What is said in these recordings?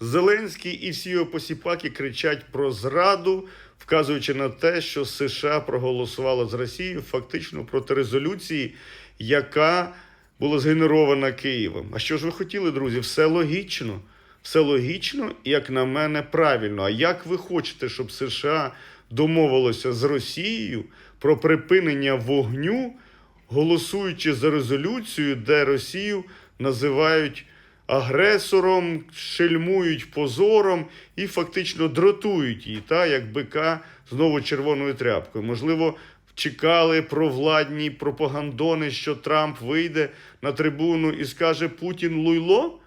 Зеленський і всі його посіпаки кричать про зраду, вказуючи на те, що США проголосувало з Росією фактично проти резолюції, яка була згенерована Києвом. А що ж ви хотіли, друзі? Все логічно. Все логічно, як на мене, правильно. А як ви хочете, щоб США домовилося з Росією про припинення вогню, голосуючи за резолюцію, де Росію називають агресором, шельмують позором і фактично дратують її, та, як бика знову червоною тряпкою. Можливо, чекали провладні пропагандони, що Трамп вийде на трибуну і скаже Путін луйло,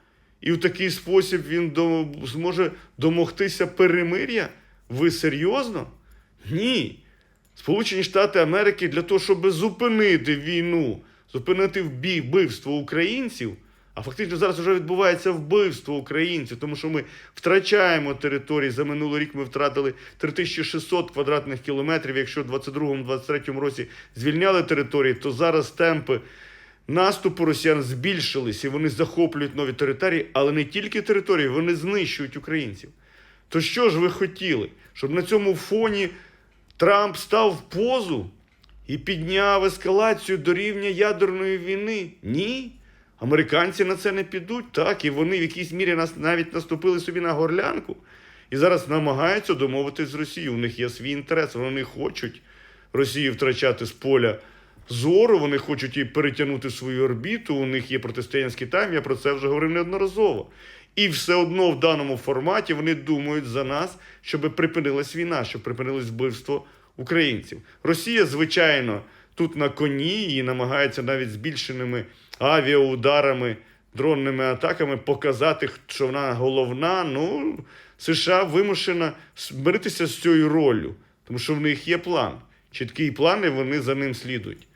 і в такий спосіб він зможе домогтися перемир'я. Ви серйозно? Ні. Сполучені Штати Америки для того, щоб зупинити війну, зупинити вбивство українців. А фактично зараз вже відбувається вбивство українців, тому що ми втрачаємо території. За минулий рік ми втратили 3600 квадратних кілометрів. Якщо в 22-23 році звільняли території, то зараз темпи наступу росіян збільшились і вони захоплюють нові території, але не тільки території, вони знищують українців. То що ж ви хотіли? Щоб на цьому фоні Трамп став в позу і підняв ескалацію до рівня ядерної війни? Ні. Американці на це не підуть, так, і вони в якійсь мірі нас навіть наступили собі на горлянку і зараз намагаються домовитись з Росією. У них є свій інтерес, вони хочуть Росію втрачати з поля зору, вони хочуть її перетягнути в свою орбіту. У них є протистояння з Китаєм, я про це вже говорив неодноразово. І все одно в даному форматі вони думають за нас, щоб припинилась війна, щоб припинилось вбивство українців. Росія, звичайно, тут на коні і намагається навіть збільшеними авіаударами, дронними атаками показати, що вона головна. Ну, США вимушена змиритися з цією роллю, тому що в них є план. Чіткий план, і вони за ним слідують.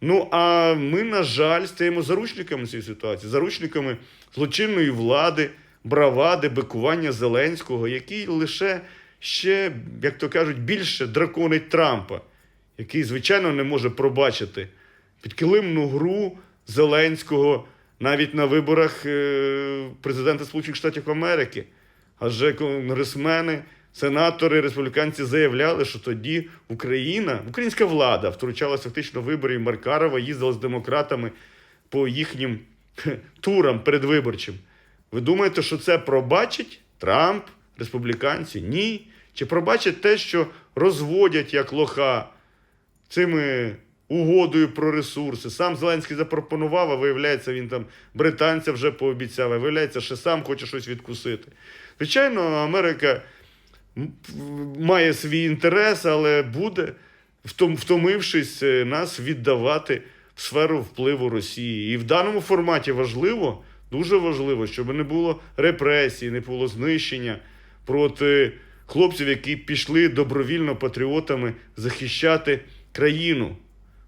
Ну, а ми, на жаль, стаємо заручниками цієї ситуації, заручниками злочинної влади, бравади, бикування Зеленського, який лише ще, як то кажуть, більше драконить Трампа, який, звичайно, не може пробачити підкилимну гру Зеленського навіть на виборах е, президента Сполучених Штатів Америки. Адже конгресмени, сенатори, республіканці заявляли, що тоді Україна, українська влада втручалася фактично в вибори Маркарова, їздила з демократами по їхнім турам передвиборчим. Ви думаєте, що це пробачить Трамп, республіканці? Ні. Чи пробачить те, що розводять як лоха цими угодою про ресурси? Сам Зеленський запропонував, а виявляється, він там британця вже пообіцяв, а виявляється, що сам хоче щось відкусити. Звичайно, Америка має свій інтерес, але буде, втомившись, е, нас віддавати в сферу впливу Росії. І в даному форматі важливо, дуже важливо, щоб не було репресій, не було знищення проти хлопців, які пішли добровільно патріотами захищати країну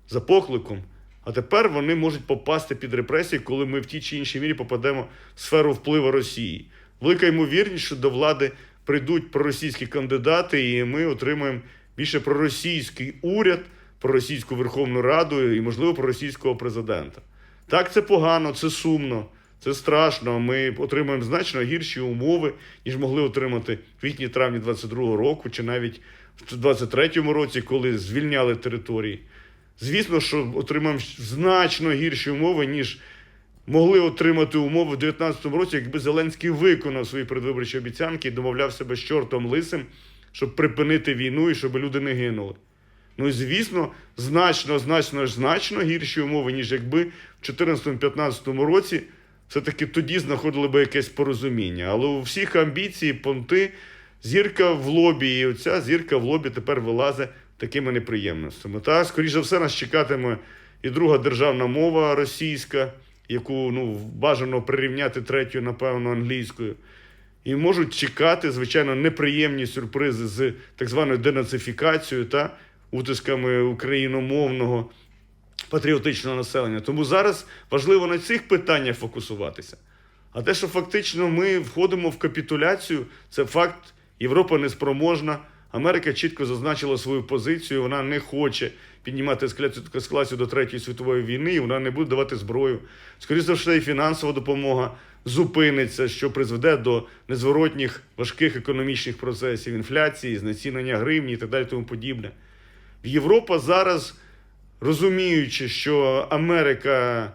за покликом. А тепер вони можуть попасти під репресії, коли ми в тій чи іншій мірі попадемо в сферу впливу Росії. Велика ймовірність, що до влади прийдуть проросійські кандидати, і ми отримаємо більше проросійський уряд, проросійську Верховну Раду і, можливо, проросійського президента. Так, це погано, це сумно, це страшно. Ми отримаємо значно гірші умови, ніж могли отримати в квітні-травні 22-го року, чи навіть в 23-му році, коли звільняли території. Звісно, що отримаємо значно гірші умови, ніж могли отримати умови в 2019 році, якби Зеленський виконав свої передвиборчі обіцянки і домовляв себе з чортом лисим, щоб припинити війну і щоб люди не гинули. Ну і звісно, значно, значно, значно гірші умови, ніж якби в 2014-2015 році все-таки тоді знаходили би якесь порозуміння. Але у всіх амбіції, понти, зірка в лобі, і оця зірка в лобі тепер вилазить такими неприємностями. Та, скоріш за все, нас чекатиме і друга державна мова російська, яку ну, бажано прирівняти третьою, напевно, англійською. І можуть чекати, звичайно, неприємні сюрпризи з так званою денацифікацією та утисками україномовного патріотичного населення. Тому зараз важливо на цих питаннях фокусуватися. А те, що фактично ми входимо в капітуляцію, це факт. Європа неспроможна. Америка чітко зазначила свою позицію. Вона не хоче піднімати ескалацію, до Третьої світової війни, і вона не буде давати зброю. Скоріше за все, і фінансова допомога зупиниться, що призведе до незворотніх важких економічних процесів, інфляції, знецінення гривні і так далі, тому подібне. Європа зараз, розуміючи, що Америка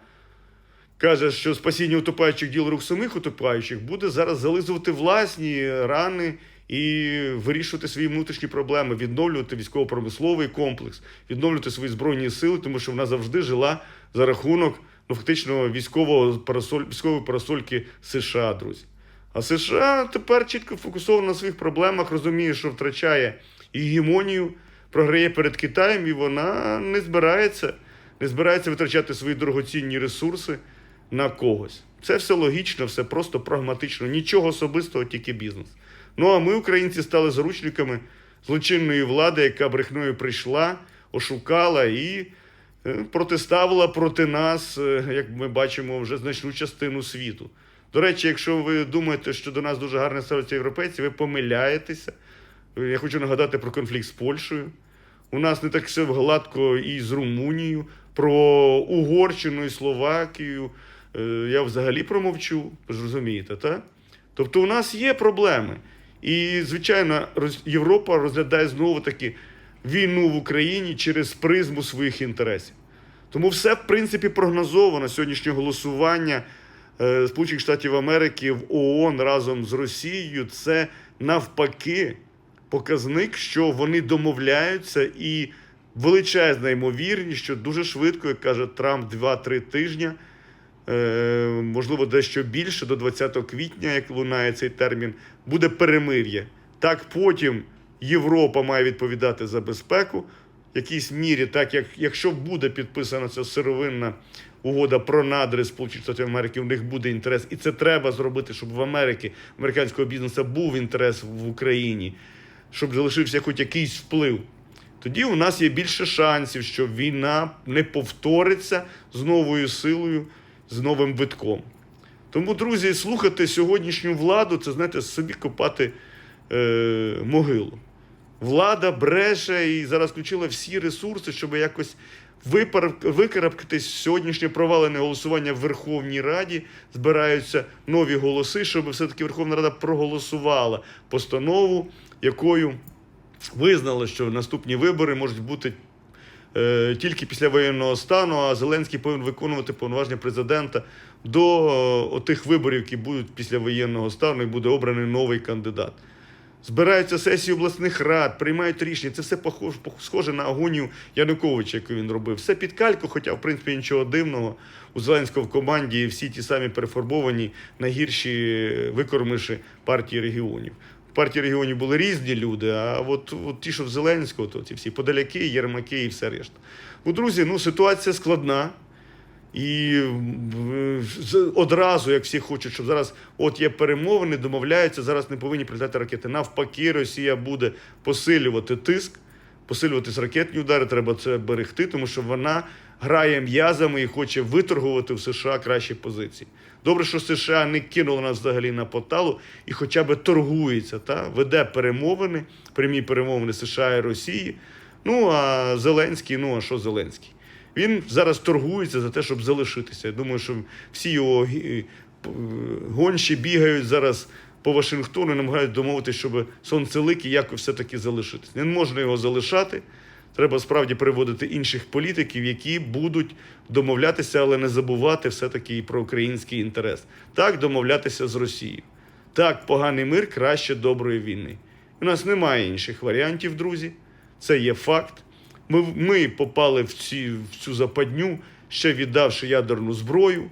каже, що спасіння утопаючих діл рук самих утопаючих, буде зараз зализувати власні рани і вирішувати свої внутрішні проблеми, відновлювати військово-промисловий комплекс, відновлювати свої збройні сили, тому що вона завжди жила за рахунок ну, фактично військового парасоль, військової парасольки США, друзі. А США тепер чітко фокусована на своїх проблемах, розуміє, що втрачає і гемонію, програє перед Китаєм, і вона не збирається, не збирається витрачати свої дорогоцінні ресурси на когось. Це все логічно, все просто прагматично, нічого особистого, тільки бізнес. Ну а ми, українці, стали заручниками злочинної влади, яка брехною прийшла, ошукала і е, протиставила проти нас, е, як ми бачимо, вже значну частину світу. До речі, якщо ви думаєте, що до нас дуже гарно ставляться європейці, ви помиляєтеся. Я хочу нагадати про конфлікт з Польщею. У нас не так все гладко і з Румунією, про Угорщину і Словакію. Е, Я взагалі промовчу, ви ж розумієте, так? Тобто у нас є проблеми. І, звичайно, Європа розглядає знову таки війну в Україні через призму своїх інтересів. Тому все, в принципі, прогнозовано. Сьогоднішнє голосування е, Сполучених Штатів Америки в ООН разом з Росією це навпаки показник, що вони домовляються, і величезна ймовірність, що дуже швидко, як каже Трамп, 2-3 тижня, е, можливо, дещо більше, до 20 квітня, як лунає цей термін, буде перемир'я. Так потім Європа має відповідати за безпеку. В якійсь мірі, так як якщо буде підписана ця сировинна угода про надри Сполучених Штатів Америки, у них буде інтерес, і це треба зробити, щоб в Америці американського бізнесу був інтерес в Україні, щоб залишився хоч якийсь вплив. Тоді у нас є більше шансів, що війна не повториться з новою силою, з новим витком. Тому, друзі, слухати сьогоднішню владу це знаєте, собі копати е, могилу. Влада бреше і зараз включила всі ресурси, щоб якось викарабкатись сьогоднішнє провалене голосування в Верховній Раді. Збираються нові голоси, щоб все-таки Верховна Рада проголосувала постанову, якою визнала, що наступні вибори можуть бути тільки після воєнного стану, а Зеленський повинен виконувати повноваження президента до е, тих виборів, які будуть після воєнного стану, і буде обраний новий кандидат. Збираються сесії обласних рад, приймають рішення. Це все схоже на агонію Януковича, яку він робив. Все під кальку, хоча, в принципі, нічого дивного. У Зеленського в команді всі ті самі перефарбовані найгірші викормиші партії регіонів. Партії регіонів були різні люди, а от, от ті, що в Зеленського, то ці всі подаляки, єрмаки і все решта. Ну, друзі, ну ситуація складна. І одразу, як всі хочуть, щоб зараз от є перемовини, домовляються, зараз не повинні прилітати ракети. Навпаки, Росія буде посилювати тиск, посилювати ракетні удари. Треба це берегти, тому що вона грає м'язами і хоче виторгувати в США кращі позиції. Добре, що США не кинуло нас взагалі на поталу і хоча б торгується, та веде перемовини, прямі перемовини США і Росії. Ну а Зеленський, ну а що Зеленський? Він зараз торгується за те, щоб залишитися. Я думаю, що всі його гі- гонщі бігають зараз по Вашингтону і намагаються домовитися, щоб сонцелики якось все-таки залишитися. Не можна його залишати. Треба справді приводити інших політиків, які будуть домовлятися, але не забувати все-таки і про український інтерес. Так, домовлятися з Росією. Так, поганий мир краще доброї війни. У нас немає інших варіантів, друзі. Це є факт. Ми, ми попали в, ці, в цю западню, ще віддавши ядерну зброю,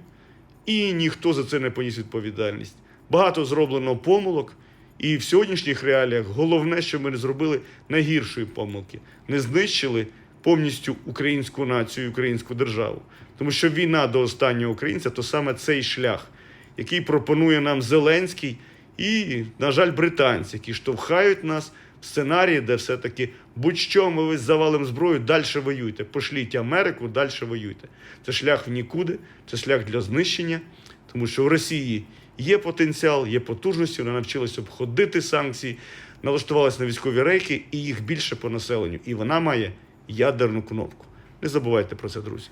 і ніхто за це не поніс відповідальність. Багато зроблено помилок, і в сьогоднішніх реаліях головне, що ми не зробили найгіршої помилки, не знищили повністю українську націю, українську державу. Тому що війна до останнього українця то саме цей шлях, який пропонує нам Зеленський і, на жаль, британці, які штовхають нас в сценарії, де все-таки будь-що ми ви завалимо зброю, далі воюйте. Пошліть Америку, далі воюйте. Це шлях в нікуди, це шлях для знищення, тому що в Росії є потенціал, є потужності, Вони навчилася обходити санкції, налаштувалися на військові рейки, і їх більше по населенню. І вона має ядерну кнопку. Не забувайте про це, друзі.